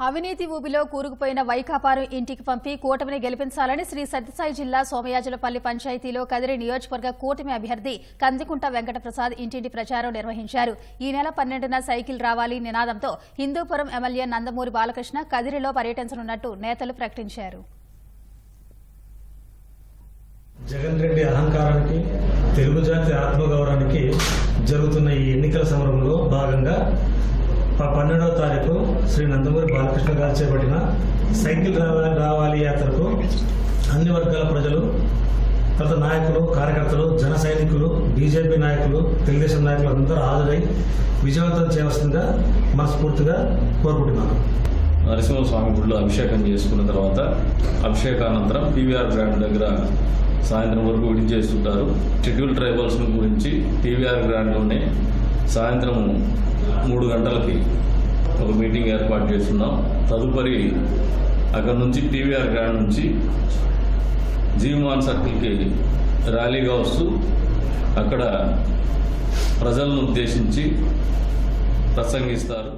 అవినీతి ఊబిలో కూరుకుపోయిన వైకాపాను ఇంటికి పంపి కూటమిని గెలిపించాలని శ్రీ సత్యసాయి జిల్లా సోమయాజులపల్లి పంచాయతీలో కదిరి నియోజకవర్గ కూటమి అభ్యర్థి కందికుంట వెంకటప్రసాద్ ఇంటింటి ప్రచారం నిర్వహించారు. ఈ నెల పన్నెండున సైకిల్ రావాలి నినాదంతో హిందూపురం ఎమ్మెల్యే నందమూరి బాలకృష్ణ కదిరిలో పర్యటించనున్నట్టు నేతలు ప్రకటించారు. జగన్ రెడ్డి అహంకారానికి తెలుగు జాతి ఆత్మగౌరవానికి జరుగుతున్న ఈ ఎన్నికల సమరంలో భాగంగా పన్నెండవ తారీఖు శ్రీ నందమూరి బాలకృష్ణ గారు చేపట్టిన సైకిల్ రావాలి రావాలి యాత్రకు అన్ని వర్గాల ప్రజలు తర్వాత నాయకులు కార్యకర్తలు జన సైనికులు బీజేపీ నాయకులు తెలుగుదేశం నాయకులు అందరూ హాజరై విజయవంతం చేయవలసిందిగా మనస్ఫూర్తిగా కోరుకుంటున్నాను. నరసింహస్వామి గుడిలో అభిషేకం చేసుకున్న తర్వాత అభిషేకానంతరం పీవీఆర్ గ్రాండ్ దగ్గర సాయంత్రం వరకు విడి చేస్తుంటారు షెడ్యూల్ ట్రైబల్స్ గురించి టీవీఆర్ గ్రాండ్లోనే సాయంత్రం మూడు గంటలకి ఒక మీటింగ్ ఏర్పాటు చేస్తున్నాం. తదుపరి అక్కడ నుంచి టీవీఆర్ గ్రాండ్ నుంచి జీవమాన్ సర్కిల్కి ర్యాలీగా వస్తూ అక్కడ ప్రజలను ఉద్దేశించి ప్రసంగిస్తారు.